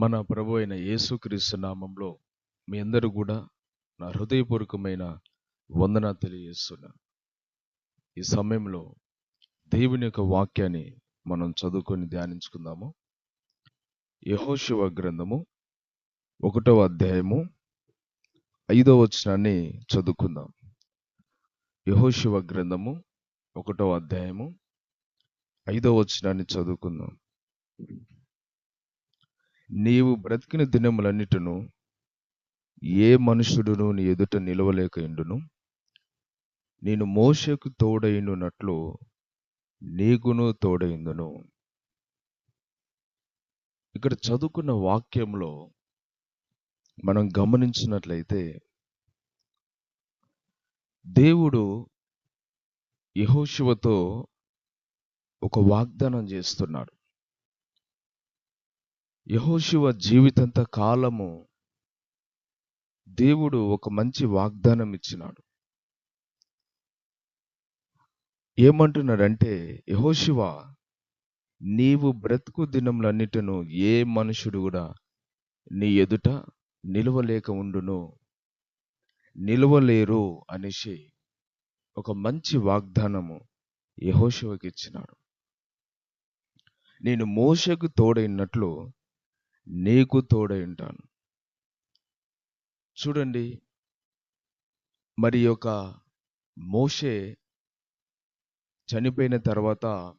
మన ప్రభు అయిన యేసుక్రీస్తు నామంలో మీ అందరూ కూడా నా హృదయపూర్వకమైన వందన తెలియజేస్తున్నా. ఈ సమయంలో దేవుని యొక్క వాక్యాన్ని మనం చదువుకొని ధ్యానించుకుందాము. యహోశివ గ్రంథము ఒకటవ అధ్యాయము ఐదవ వచనాన్ని చదువుకుందాం. యహోశివ గ్రంథము ఒకటవ అధ్యాయము ఐదవ వచనాన్ని చదువుకుందాం. నీవు బ్రతికిన దినములన్నిటిను ఏ మనుషుడును నీ ఎదుట నిలవలేక ఇండును నేను మోషకు తోడైనట్లు నీకును తోడైందును ఇక్కడ చదువుకున్న వాక్యంలో మనం గమనించినట్లయితే దేవుడు యహోశివతో ఒక వాగ్దానం చేస్తున్నాడు. యహోశివ జీవితంత కాలము దేవుడు ఒక మంచి వాగ్దానం ఇచ్చినాడు ఏమంటున్నాడంటే యహోశివ నీవు బ్రతుకు దినములన్నిటిను ఏ మనుషుడు కూడా నీ ఎదుట నిలవలేక ఉండును నిలవలేరు అనేసి ఒక మంచి వాగ్దానము యహోశివకి ఇచ్చినాడు నేను మోషకు తోడైనట్లు నీకు తోడై ఉంటాను. చూడండి మరి యొక్క మోషే చనిపోయిన తర్వాత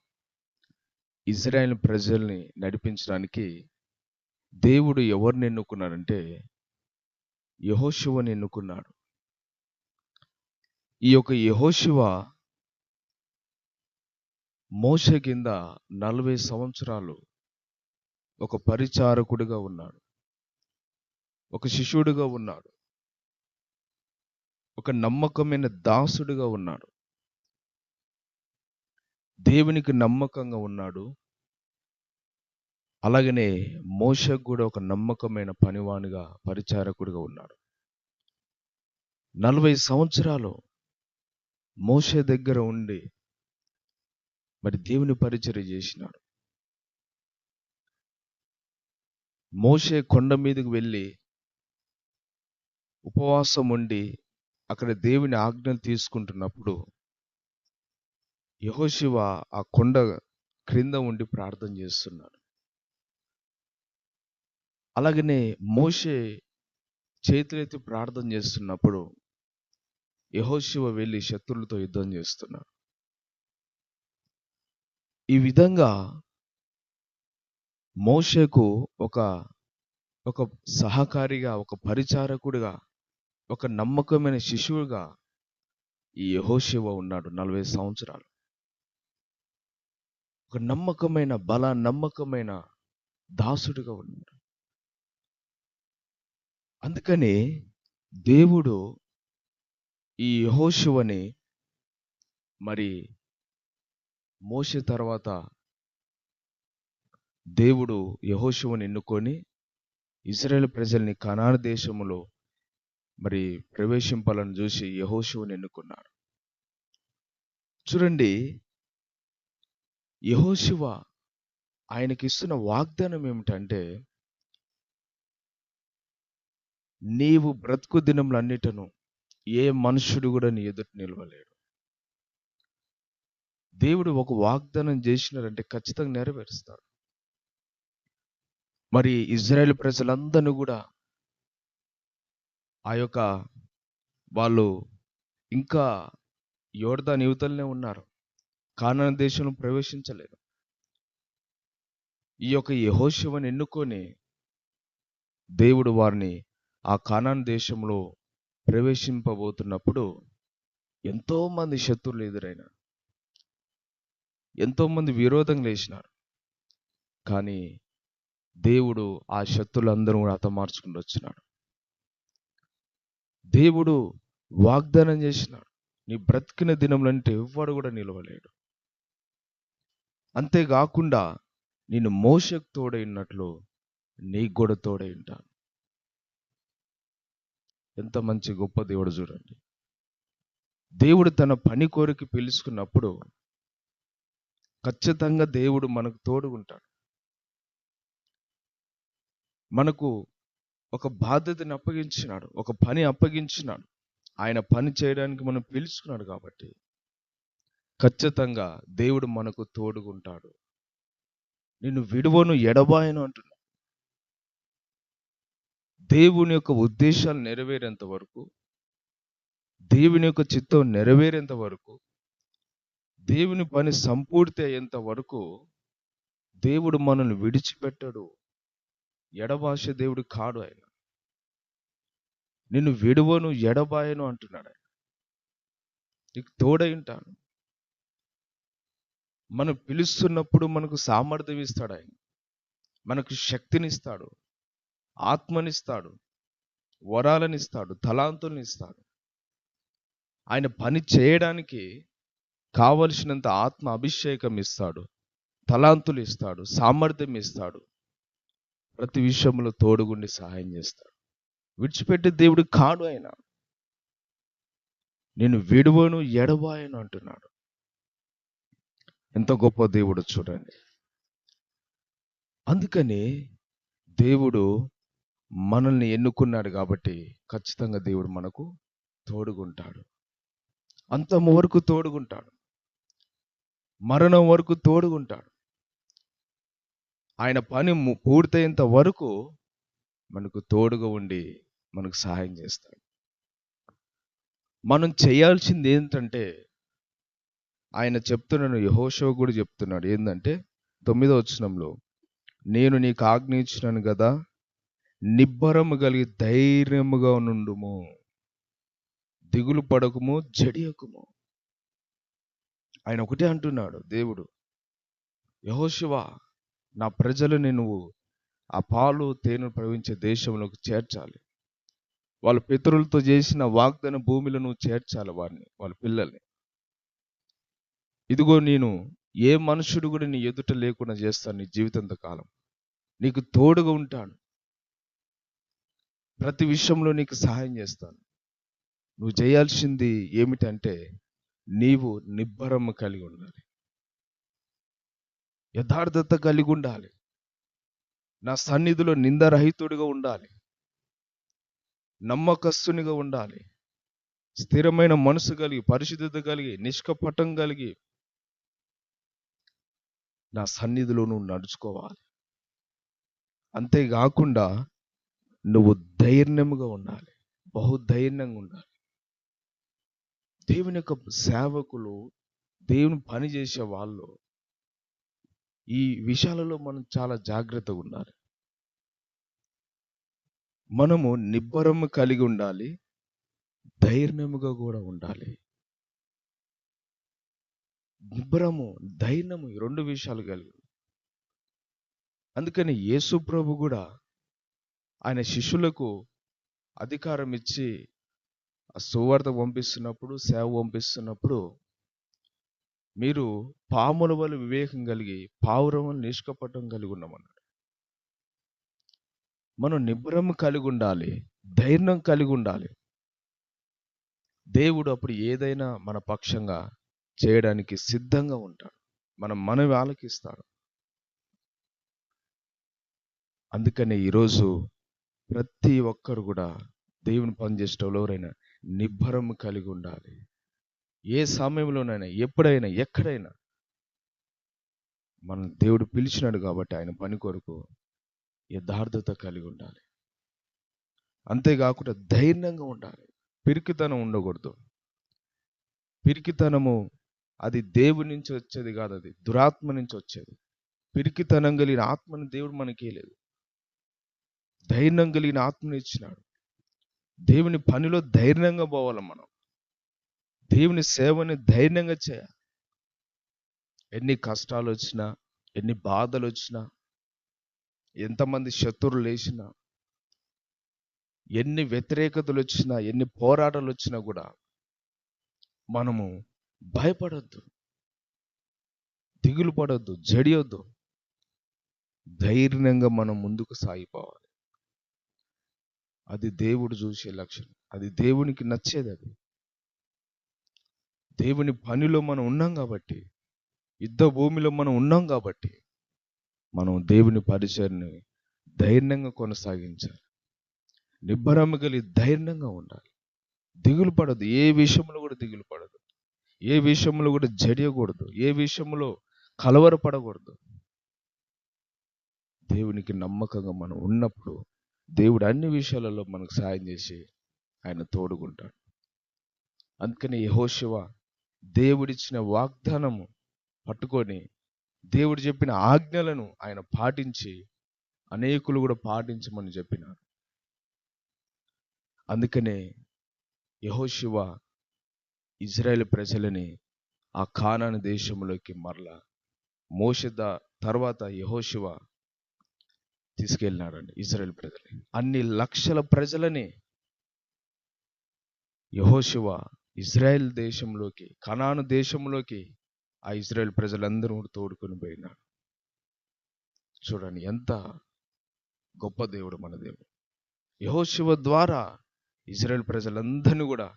ఇజ్రాయెల్ ప్రజల్ని నడిపించడానికి దేవుడు ఎవరిని ఎన్నుకున్నాడంటే యహోశివని ఎన్నుకున్నాడు. ఈ యొక్క యహోశివ మోషే కింద నలభై సంవత్సరాలు ఒక పరిచారకుడిగా ఉన్నాడు. ఒక శిష్యుడిగా ఉన్నాడు. ఒక నమ్మకమైన దాసుడిగా ఉన్నాడు. దేవునికి నమ్మకంగా ఉన్నాడు. అలాగనే మోషకు కూడా ఒక నమ్మకమైన పనివానిగా పరిచారకుడిగా ఉన్నాడు. నలభై సంవత్సరాలు మోష దగ్గర ఉండి మరి దేవుని పరిచయం చేసినాడు. మోషే కొండ మీదకి వెళ్ళి ఉపవాసం ఉండి అక్కడ దేవుని ఆజ్ఞలు తీసుకుంటున్నప్పుడు యహోశివ ఆ కొండ క్రింద ఉండి ప్రార్థన చేస్తున్నాడు. అలాగనే మోషే చేతులెత్తి ప్రార్థన చేస్తున్నప్పుడు యహోశివ వెళ్ళి శత్రులతో యుద్ధం చేస్తున్నాడు. ఈ విధంగా మోషకు ఒక ఒక సహకారిగా ఒక పరిచారకుడిగా ఒక నమ్మకమైన శిశువుగా ఈ యహోశివ ఉన్నాడు నలభై సంవత్సరాలు. ఒక నమ్మకమైన బల నమ్మకమైన దాసుడిగా ఉన్నాడు. అందుకని దేవుడు ఈ యహోశివని మరి మోసే తర్వాత దేవుడు యహోశివని ఎన్నుకొని ఇజ్రాయెల్ ప్రజల్ని కనాను దేశములో మరి ప్రవేశింపాలని చూసి యహోశివని ఎన్నుకున్నాడు చూడండి యహోశివ ఆయనకి ఇస్తున్న వాగ్దానం ఏమిటంటే నీవు బ్రతుకు దినములన్నిటను ఏ మనుషుడు కూడా నీ ఎదుట నిలవలేడు. దేవుడు ఒక వాగ్దానం చేసినారంటే ఖచ్చితంగా నెరవేరుస్తాడు. మరి ఇజ్రాయెల్ ప్రజలందరూ కూడా ఆ యొక్క వాళ్ళు ఇంకా యోర్దాన్ యువతలనే ఉన్నారు. కానాన దేశంలో ప్రవేశించలేదు. ఈ యొక్క యహోశివని ఎన్నుకొని దేవుడు వారిని ఆ కానాన్ దేశంలో ప్రవేశింపబోతున్నప్పుడు ఎంతో మంది శత్రువులు ఎదురైన ఎంతో మంది విరోధం లేచినారు. కానీ దేవుడు ఆ శత్రులందరూ కూడా హతమార్చుకుంటూ వచ్చినాడు. దేవుడు వాగ్దానం చేసినాడు. నీ బ్రతికిన దినములంటే ఎవ్వడు కూడా నిలవలేడు. అంతేకాకుండా నేను మోసకు తోడైనట్లు నీకు కూడా తోడై ఉంటాను. ఎంత మంచి గొప్ప దేవుడు చూడండి. దేవుడు తన పని కోరిక పిలుచుకున్నప్పుడు ఖచ్చితంగా దేవుడు మనకు తోడుగుంటాడు. మనకు ఒక బాధ్యతని అప్పగించినాడు ఒక పని అప్పగించినాడు. ఆయన పని చేయడానికి మనం పిలుచుకున్నాడు కాబట్టి ఖచ్చితంగా దేవుడు మనకు తోడుగుంటాడు. నిన్ను విడువను ఎడబాయను అంటున్నా. దేవుని యొక్క ఉద్దేశాలు నెరవేరేంత వరకు దేవుని యొక్క చిత్తం నెరవేరేంత వరకు దేవుని పని సంపూర్తి అయ్యేంత వరకు దేవుడు మనల్ని విడిచిపెట్టడు. ఎడబాష దేవుడు కాడు ఆయన. నిన్ను విడువను ఎడబాయను అంటున్నాడు ఆయన. నీకు తోడై ఉంటాను. మనం పిలుస్తున్నప్పుడు మనకు సామర్థ్యం ఇస్తాడు ఆయన. మనకు శక్తినిస్తాడు. ఆత్మనిస్తాడు. వరాలనిస్తాడు. తలాంతుల్ని ఇస్తాడు ఆయన పని చేయడానికి కావలసినంత ఆత్మ అభిషేకం ఇస్తాడు. తలాంతులు ఇస్తాడు. సామర్థ్యం ఇస్తాడు. ప్రతి విషయంలో తోడుగుండి సహాయం చేస్తాడు విడిచిపెట్టే దేవుడు కాడు ఆయన. నేను విడువను ఎడవాయను అంటున్నాడు. ఎంత గొప్ప దేవుడు చూడండి. అందుకని దేవుడు మనల్ని ఎన్నుకున్నాడు కాబట్టి ఖచ్చితంగా దేవుడు మనకు తోడుగుంటాడు. అంతం వరకు తోడుగుంటాడు. మరణం వరకు తోడుగుంటాడు. ఆయన పని ము- పూర్తయ్యేంత వరకు మనకు తోడుగా ఉండి మనకు సహాయం చేస్తాడు. మనం చేయాల్సింది ఏంటంటే ఆయన చెప్తున్నాను యహోషో కూడా చెప్తున్నాడు ఏంటంటే తొమ్మిదో వచనంలో నేను నీకు ఆజ్ఞయించినాను కదా నిబ్బరము కలిగి ధైర్యముగా నుండుము దిగులు పడకము జడియకుము. ఆయన ఒకటే అంటున్నాడు దేవుడు యహోశివ నా ప్రజలని నువ్వు ఆ పాలు తేనె ప్రవహించే దేశంలోకి చేర్చాలి. వాళ్ళ పితరులతో చేసిన వాగ్దాన భూమిలో నువ్వు చేర్చాలి వారిని వాళ్ళ పిల్లల్ని. ఇదిగో నేను ఏ మనుషుడు కూడా నీ ఎదుట లేకుండా చేస్తాను నీ జీవితంత కాలం. నీకు తోడుగా ఉంటాను. ప్రతి విషయంలో నీకు సహాయం చేస్తాను. నువ్వు చేయాల్సింది ఏమిటంటే నీవు నిబ్బరము కలిగి ఉండాలి. యథార్థత కలిగి ఉండాలి నా సన్నిధిలో నిందరహితుడిగా ఉండాలి. నమ్మకస్తునిగా ఉండాలి. స్థిరమైన మనసు కలిగి పరిశుద్ధత కలిగి నిష్కపటం కలిగి నా సన్నిధిలో నువ్వు నడుచుకోవాలి. అంతేకాకుండా నువ్వు ధైర్యముగా ఉండాలి. బహుధైర్యంగా ఉండాలి. దేవుని యొక్క సేవకులు దేవుని పని చేసే వాళ్ళు ఈ విషయాలలో మనం చాలా జాగ్రత్తగా ఉండాలి. మనము నిబ్బరము కలిగి ఉండాలి. ధైర్యముగా కూడా ఉండాలి. నిబ్బరము ధైర్యము రెండు విషయాలు కలిగి అందుకని యేసు ప్రభు కూడా ఆయన శిష్యులకు అధికారం ఇచ్చి ఆ సువార్త పంపిస్తున్నప్పుడు సేవ పంపిస్తున్నప్పుడు మీరు పాముల వల్ల వివేకం కలిగి పావురం నిష్కపటం కలిగి ఉన్నామన్నాడు మనం నిబ్బరం కలిగి ఉండాలి ధైర్యం కలిగి ఉండాలి. దేవుడు అప్పుడు ఏదైనా మన పక్షంగా చేయడానికి సిద్ధంగా ఉంటాడు. మనం మనవి ఆలకిస్తాడు అందుకనే ఈరోజు ప్రతి ఒక్కరు కూడా దేవుని పనిచేసేటోళ్ళు ఎవరైనా నిబ్బరం కలిగి ఉండాలి. ఏ సమయంలోనైనా ఎప్పుడైనా ఎక్కడైనా మనం దేవుడు పిలిచినాడు కాబట్టి ఆయన పని కొరకు యథార్థత కలిగి ఉండాలి. అంతేకాకుండా ధైర్యంగా ఉండాలి. పిరికితనం ఉండకూడదు. పిరికితనము అది దేవుడి నుంచి వచ్చేది కాదు అది. దురాత్మ నుంచి వచ్చేది. పిరికితనం కలిగిన ఆత్మని దేవుడు మనకే లేదు. ధైర్యం కలిగిన ఆత్మని ఇచ్చినాడు. దేవుని పనిలో ధైర్యంగా పోవాలి మనం. దేవుని సేవని ధైర్యంగా చేయాలి. ఎన్ని కష్టాలు వచ్చినా ఎన్ని బాధలు వచ్చినా ఎంతమంది శత్రువులు లేచినా ఎన్ని వ్యతిరేకతలు వచ్చినా ఎన్ని పోరాటాలు వచ్చినా కూడా మనము భయపడొద్దు. దిగులు పడొద్దు జడియొద్దు. ధైర్యంగా మనం ముందుకు సాగిపోవాలి. అది దేవుడు చూసే లక్షణం. అది దేవునికి నచ్చేది అది. దేవుని పనిలో మనం ఉన్నాం కాబట్టి యుద్ధ భూమిలో మనం ఉన్నాం కాబట్టి మనం దేవుని పరిచయని ధైర్యంగా కొనసాగించాలి. నిబ్బరం కలిగి ధైర్యంగా ఉండాలి. దిగులు పడదు. ఏ విషయంలో కూడా దిగులు పడదు. ఏ విషయంలో కూడా జడియకూడదు. ఏ విషయంలో కలవరపడకూడదు. దేవునికి నమ్మకంగా మనం ఉన్నప్పుడు దేవుడు అన్ని విషయాలలో మనకు సాయం చేసి ఆయన తోడుకుంటాడు. అందుకని యహోశివ దేవుడిచ్చిన వాగ్దానము పట్టుకొని దేవుడు చెప్పిన ఆజ్ఞలను ఆయన పాటించి అనేకులు కూడా పాటించమని చెప్పినారు. అందుకనే యహోశివ ఇజ్రాయెల్ ప్రజలని ఆ కానాను దేశంలోకి మరల మోషద తర్వాత యహోశివ తీసుకెళ్ళినాడండి ఇజ్రాయెల్ ప్రజలని. అన్ని లక్షల ప్రజలని యహోశివ ఇజ్రాయెల్ దేశంలోకి కనాను దేశంలోకి ఆ ఇజ్రాయెల్ ప్రజలందరూ కూడా తోడుకొని పోయినాడు చూడండి ఎంత గొప్ప దేవుడు మన దేవుడు. యహోశివ ద్వారా ఇజ్రాయెల్ ప్రజలందరినీ కూడా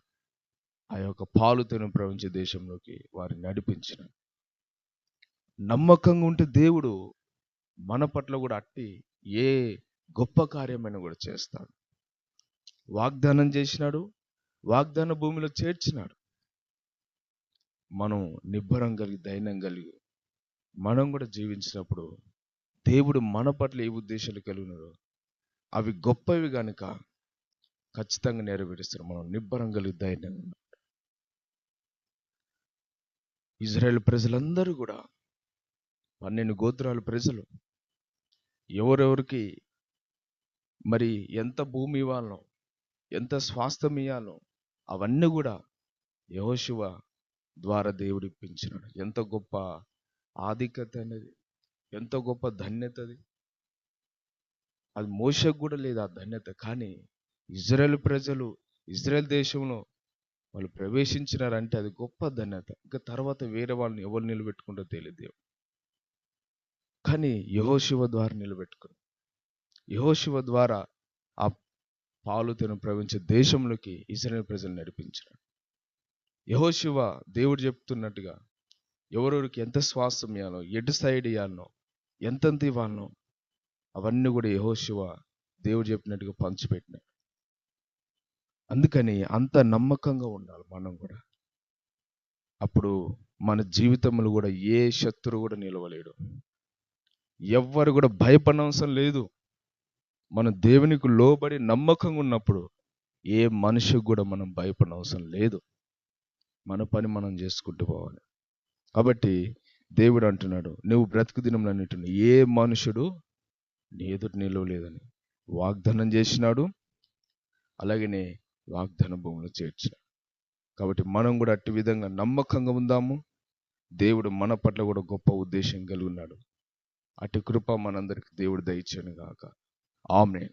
ఆ యొక్క పాలుతోను ప్రపంచ దేశంలోకి వారిని నడిపించిన. నమ్మకంగా ఉంటే దేవుడు మన పట్ల కూడా అట్టి ఏ గొప్ప కార్యమైనా కూడా చేస్తాడు. వాగ్దానం చేసినాడు వాగ్దాన భూమిలో చేర్చినాడు. మనం నిబ్బరం కలిగి ధైర్యం కలిగి మనం కూడా జీవించినప్పుడు దేవుడు మన పట్ల ఏ ఉద్దేశాలు కలిగినాడో అవి గొప్పవి కనుక ఖచ్చితంగా నెరవేరుస్తారు. మనం నిబ్బరం కలిగి ధైర్యంగా ఇజ్రాయెల్ ప్రజలందరూ కూడా పన్నెండు గోత్రాల ప్రజలు ఎవరెవరికి మరి ఎంత భూమి ఇవ్వాలనో ఎంత స్వాస్థ్యం ఇవ్వాలో అవన్నీ కూడా యహోశివ ద్వారా దేవుడు ఇప్పించినాడు ఎంత గొప్ప ఆధిక్యత అనేది ఎంత గొప్ప ధన్యత అది అది మోసకు కూడా లేదు ఆ ధన్యత. కానీ ఇజ్రాయెల్ ప్రజలు ఇజ్రాయెల్ దేశంలో వాళ్ళు ప్రవేశించినారంటే అది గొప్ప ధన్యత. ఇంకా తర్వాత వేరే వాళ్ళని ఎవరు నిలబెట్టుకుంటో తెలియదు దేవుడు. కానీ యహోశివ ద్వారా నిలబెట్టుకుని యహోశివ ద్వారా ఆ పాలు తిన ప్రవహించే దేశంలోకి ఇజ్రాయెల్ ప్రజలు నడిపించారు. యహోశివ దేవుడు చెప్తున్నట్టుగా ఎవరెవరికి ఎంత శ్వాసం ఇవ్వాలో ఎటు సైడ్ ఇవ్వాలనో ఎంతెంత ఇవ్వాలనో అవన్నీ కూడా యహోశివ దేవుడు చెప్పినట్టుగా పంచిపెట్టినాడు. అందుకని అంత నమ్మకంగా ఉండాలి మనం కూడా. అప్పుడు మన జీవితంలో కూడా ఏ శత్రువు కూడా నిలవలేడు. ఎవ్వరు కూడా భయపడనవసరం లేదు. మన దేవునికి లోబడి నమ్మకంగా ఉన్నప్పుడు ఏ మనిషికి కూడా మనం భయపడనవసరం లేదు. మన పని మనం చేసుకుంటూ పోవాలి. కాబట్టి దేవుడు అంటున్నాడు నువ్వు బ్రతుకు దినంలో ఏ మనుషుడు నీ ఎదుటి నిలవలేదని వాగ్దానం చేసినాడు అలాగనే వాగ్దాన భూమిలో చేర్చాడు కాబట్టి మనం కూడా అట్టి విధంగా నమ్మకంగా ఉందాము. దేవుడు మన పట్ల కూడా గొప్ప ఉద్దేశం కలిగి ఉన్నాడు. అటు కృప మనందరికి దేవుడు దయచేయను గాక. Amen